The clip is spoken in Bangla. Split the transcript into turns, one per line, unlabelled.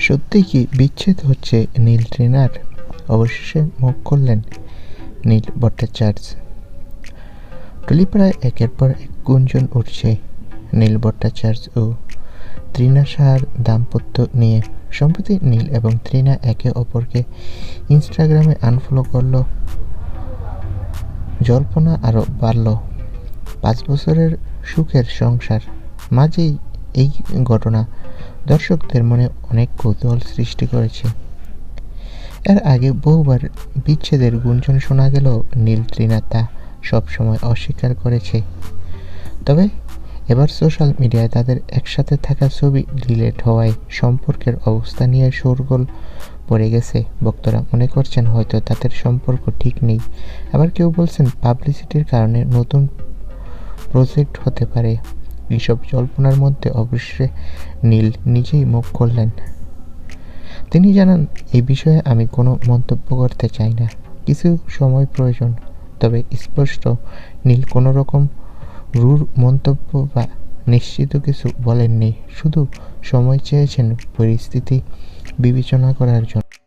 সত্যি কি বিচ্ছেদ হচ্ছে নীল ট্রেনার অবশেষে মুখ করলেন নীল ভট্টাচার্য। টলিপাড়ায় একের পর এক গুঞ্জন উঠছে নীল ভট্টাচার্য ও ত্রিনা সাহার দাম্পত্য নিয়ে। সম্প্রতি নীল এবং ত্রিনা একে অপরকে ইনস্টাগ্রামে আনফলো করল। জল্পনা আরও বাড়ল। পাঁচ বছরের সুখের সংসার। মাঝেই এই ঘটনা দর্শকদের মনে অনেক কৌতূহল সৃষ্টি করেছে। এর আগে বহুবার বিচ্ছেদের গুঞ্জন শোনা গেলেও নীল ত্রিনা তা সবসময় অস্বীকার করেছে। তবে এবার সোশ্যাল মিডিয়ায় তাদের একসাথে থাকা ছবি ডিলেট হওয়ায় সম্পর্কের অবস্থা নিয়ে শোরগোল পড়ে গেছে। ভক্তরা মনে করছেন হয়তো তাদের সম্পর্ক ঠিক নেই। আবার কেউ বলছেন, পাবলিসিটির কারণে নতুন প্রজেক্ট হতে পারে। এইসব জল্পনার মধ্যে অবশ্যই নীল নিজেই মুখ করলেন তিনি জানান, এই বিষয়ে আমি কোনো মন্তব্য করতে চাই না। কিছু সময় প্রয়োজন, তবে স্পষ্ট নীল কোনো রকম রূঢ় মন্তব্য বা নিশ্চিত কিছু বলেননি। শুধু সময় চেয়েছেন পরিস্থিতি বিবেচনা করার জন্য।